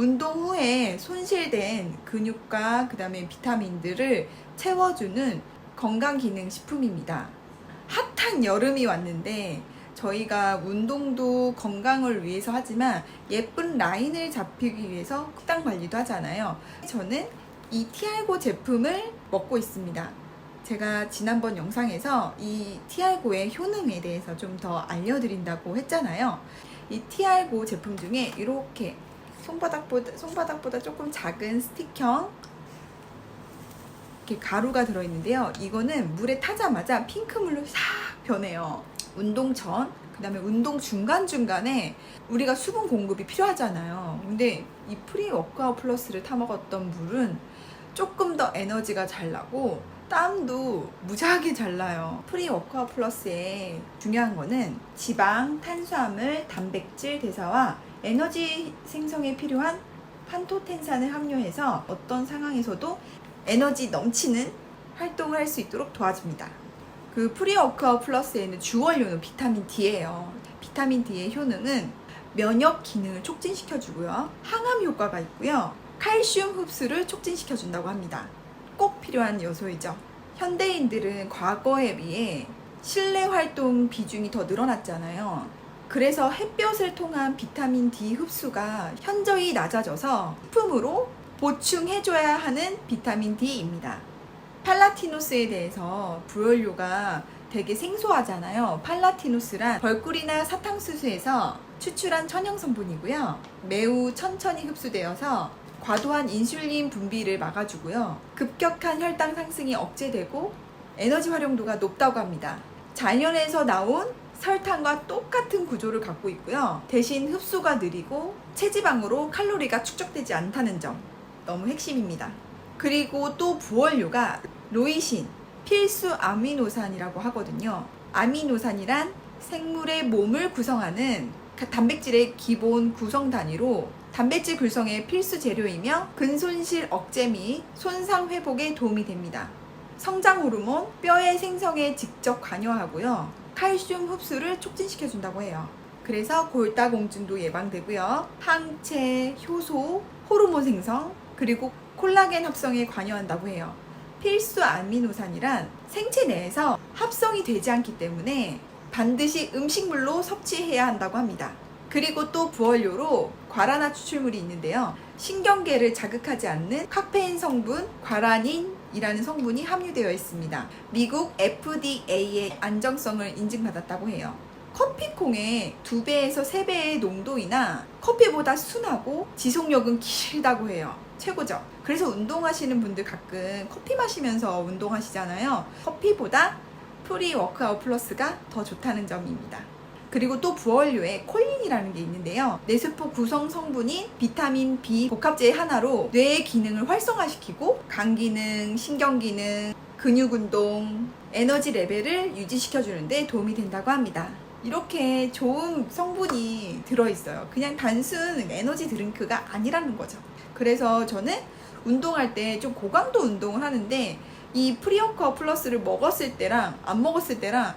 운동 후에 손실된 근육과 그 다음에 비타민들을 채워주는 건강 기능 식품입니다. 핫한 여름이 왔는데 저희가 운동도 건강을 위해서 하지만 예쁜 라인을 잡히기 위해서 식단 관리도 하잖아요. 저는 이 티알고 제품을 먹고 있습니다. 제가 지난번 영상에서 이 티알고의 효능에 대해서 좀 더 알려드린다고 했잖아요. 이 티알고 제품 중에 이렇게 손바닥보다 손바닥보다 조금 작은 스틱형 이렇게 가루가 들어있는데요. 이거는 물에 타자마자 핑크물로 싹 변해요. 운동 전, 그 다음에 운동 중간중간에 우리가 수분 공급이 필요하잖아요. 근데 이 프리 워크아웃 플러스를 타먹었던 물은 조금 더 에너지가 잘 나고 땀도 무지하게 잘 나요. 프리 워크아웃 플러스의 중요한 거는 지방, 탄수화물, 단백질 대사와 에너지 생성에 필요한 판토텐산을 함유해서 어떤 상황에서도 에너지 넘치는 활동을 할 수 있도록 도와줍니다. 그 프리워크아웃 플러스에는 주원료는 비타민 D예요. 비타민 D의 효능은 면역 기능을 촉진시켜주고요. 항암 효과가 있고요. 칼슘 흡수를 촉진시켜준다고 합니다. 꼭 필요한 요소이죠. 현대인들은 과거에 비해 실내 활동 비중이 더 늘어났잖아요. 그래서 햇볕을 통한 비타민 D 흡수가 현저히 낮아져서 식품으로 보충해줘야 하는 비타민 D입니다. 팔라티노스에 대해서 부연료가 되게 생소하잖아요. 팔라티노스란 벌꿀이나 사탕수수에서 추출한 천연 성분이고요. 매우 천천히 흡수되어서 과도한 인슐린 분비를 막아주고요. 급격한 혈당 상승이 억제되고 에너지 활용도가 높다고 합니다. 자연에서 나온 설탕과 똑같은 구조를 갖고 있고요. 대신 흡수가 느리고 체지방으로 칼로리가 축적되지 않다는 점 너무 핵심입니다. 그리고 또 부원료가 로이신, 필수 아미노산이라고 하거든요. 아미노산이란 생물의 몸을 구성하는 그 단백질의 기본 구성 단위로 단백질 구성의 필수 재료이며 근손실 억제 및 손상 회복에 도움이 됩니다. 성장 호르몬, 뼈의 생성에 직접 관여하고요. 칼슘 흡수를 촉진시켜준다고 해요. 그래서 골다공증도 예방되고요. 항체, 효소, 호르몬 생성, 그리고 콜라겐 합성에 관여한다고 해요. 필수 아미노산이란 생체 내에서 합성이 되지 않기 때문에 반드시 음식물로 섭취해야 한다고 합니다. 그리고 또 부원료로 과라나 추출물이 있는데요. 신경계를 자극하지 않는 카페인 성분 과라닌 이라는 성분이 함유되어 있습니다. 미국 FDA의 안정성을 인증받았다고 해요. 커피콩의 두 배에서 세 배의 농도이나 커피보다 순하고 지속력은 길다고 해요. 최고죠. 그래서 운동하시는 분들 가끔 커피 마시면서 운동하시잖아요. 커피보다 프리 워크아웃 플러스가 더 좋다는 점입니다. 그리고 또 부원료에 콜린이라는 게 있는데요. 뇌세포 구성 성분인 비타민 B 복합제의 하나로 뇌의 기능을 활성화시키고 간 기능, 신경 기능, 근육 운동, 에너지 레벨을 유지시켜 주는데 도움이 된다고 합니다. 이렇게 좋은 성분이 들어있어요. 그냥 단순 에너지 드링크가 아니라는 거죠. 그래서 저는 운동할 때 좀 고강도 운동을 하는데 이 프리워커 플러스를 먹었을 때랑 안 먹었을 때랑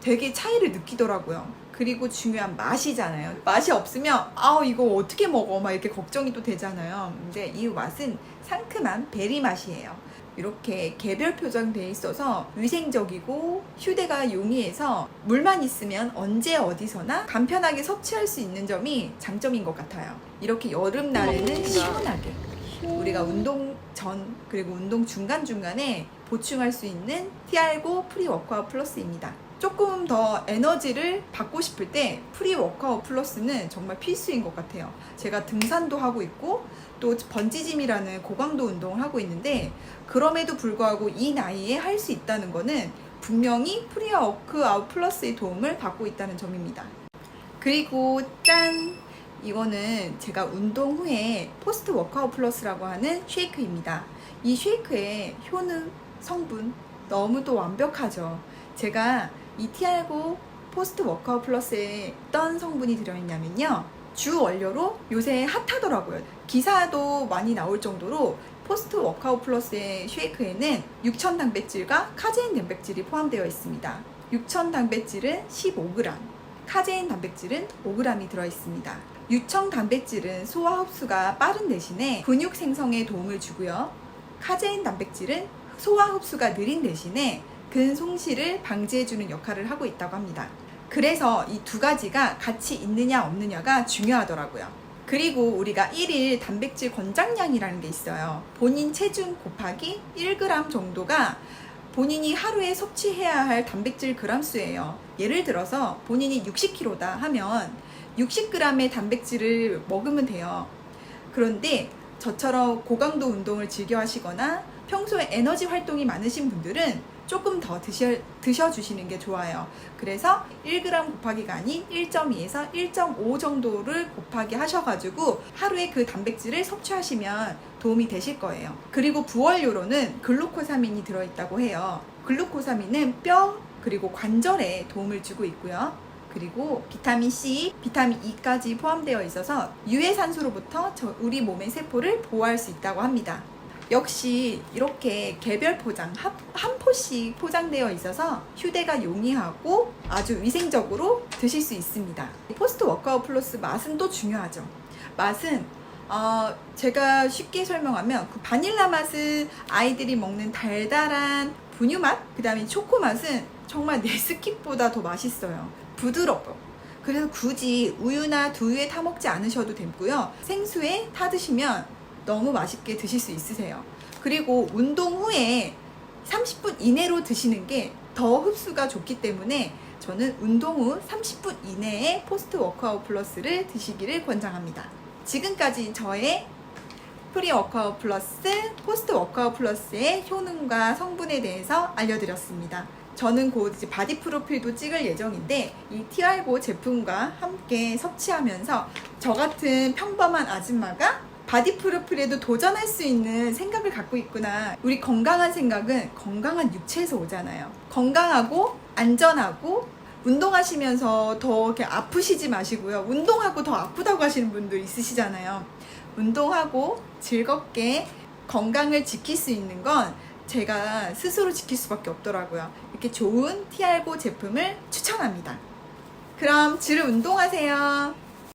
되게 차이를 느끼더라고요. 그리고 중요한 맛이잖아요. 맛이 없으면 아우 이거 어떻게 먹어 막 이렇게 걱정이 또 되잖아요. 근데 이 맛은 상큼한 베리 맛이에요. 이렇게 개별 표정돼 있어서 위생적이고 휴대가 용이해서 물만 있으면 언제 어디서나 간편하게 섭취할 수 있는 점이 장점인 것 같아요. 이렇게 여름날에는 시원하게 우리가 운동 전 그리고 운동 중간 중간에 보충할 수 있는 티알고 프리 워크아웃 플러스입니다. 조금 더 에너지를 받고 싶을 때 프리 워크아웃 플러스는 정말 필수인 것 같아요. 제가 등산도 하고 있고 또 번지짐이라는 고강도 운동을 하고 있는데 그럼에도 불구하고 이 나이에 할 수 있다는 거는 분명히 프리 워크아웃 플러스의 도움을 받고 있다는 점입니다. 그리고 짠! 이거는 제가 운동 후에 포스트 워크아웃 플러스라고 하는 쉐이크입니다. 이 쉐이크의 효능, 성분 너무도 완벽하죠. 제가 이 티알고 포스트 워크아웃 플러스에 어떤 성분이 들어있냐면요. 주 원료로 요새 핫하더라고요. 기사도 많이 나올 정도로 포스트 워크아웃 플러스의 쉐이크에는 6천 단백질과 카제인 단백질이 포함되어 있습니다. 6천 단백질은 15g, 카제인 단백질은 5g이 들어 있습니다. 유청 단백질은 소화 흡수가 빠른 대신에 근육 생성에 도움을 주고요. 카제인 단백질은 소화 흡수가 느린 대신에 근송실을 방지해주는 역할을 하고 있다고 합니다. 그래서 이 두 가지가 같이 있느냐 없느냐가 중요하더라고요. 그리고 우리가 1일 단백질 권장량이라는 게 있어요. 본인 체중 곱하기 1g 정도가 본인이 하루에 섭취해야 할 단백질 그람 수예요. 예를 들어서 본인이 60kg다 하면 60g의 단백질을 먹으면 돼요. 그런데 저처럼 고강도 운동을 즐겨 하시거나 평소에 에너지 활동이 많으신 분들은 조금 더 드셔, 드셔주시는 게 좋아요. 그래서 1g 곱하기가 아닌 1.2에서 1.5 정도를 곱하기 하셔가지고 하루에 그 단백질을 섭취하시면 도움이 되실 거예요. 그리고 부원료로는 글루코사민이 들어있다고 해요. 글루코사민은 뼈 그리고 관절에 도움을 주고 있고요. 그리고 비타민 C, 비타민 E까지 포함되어 있어서 유해산소로부터 저- 우리 몸의 세포를 보호할 수 있다고 합니다. 역시 이렇게 개별 포장 한, 한 포씩 포장되어 있어서 휴대가 용이하고 아주 위생적으로 드실 수 있습니다. 포스트 워크아웃 플러스 맛은 또 중요하죠. 맛은 어, 제가 쉽게 설명하면 그 바닐라 맛은 아이들이 먹는 달달한 분유 맛, 그 다음에 초코 맛은 정말 네스킥보다 더 맛있어요. 부드러워. 그래서 굳이 우유나 두유에 타 먹지 않으셔도 되고요. 생수에 타 드시면 너무 맛있게 드실 수 있으세요. 그리고 운동 후에 30분 이내로 드시는 게 더 흡수가 좋기 때문에 저는 운동 후 30분 이내에 포스트 워크아웃 플러스를 드시기를 권장합니다. 지금까지 저의 프리 워크아웃 플러스, 포스트 워크아웃 플러스의 효능과 성분에 대해서 알려드렸습니다. 저는 곧 바디 프로필도 찍을 예정인데 이 티알고 제품과 함께 섭취하면서 저 같은 평범한 아줌마가 바디 프로필에도 도전할 수 있는 생각을 갖고 있구나. 우리 건강한 생각은 건강한 육체에서 오잖아요. 건강하고 안전하고 운동하시면서 더 이렇게 아프시지 마시고요. 운동하고 더 아프다고 하시는 분들 있으시잖아요. 운동하고 즐겁게 건강을 지킬 수 있는 건 제가 스스로 지킬 수밖에 없더라고요. 이렇게 좋은 티알고 제품을 추천합니다. 그럼 주로 운동하세요.